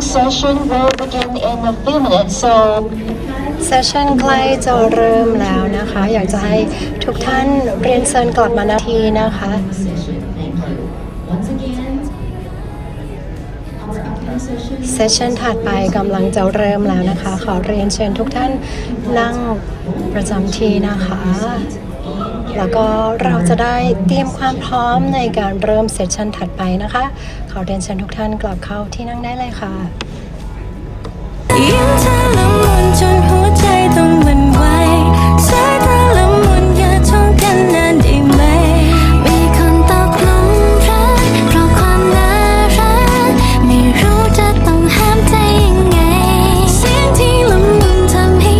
session will begin in a few minutes, so เซสชันใกล้จะเริ่มแล้วนะคะ อยากจะให้ทุกท่านเรียนเชิญกลับมานาทีนะคะ เซสชันถัดไปกำลังจะเริ่มแล้วนะคะ ขอเรียนเชิญทุกท่านนั่งประจำที่นะคะ แล้วก็เราจะได้เตรียมความพร้อมในการเริ่มเซสชันถัดไปนะคะ ขอเรียนเชิญทุกท่านกลับเข้าที่นั่งได้เลยค่ะ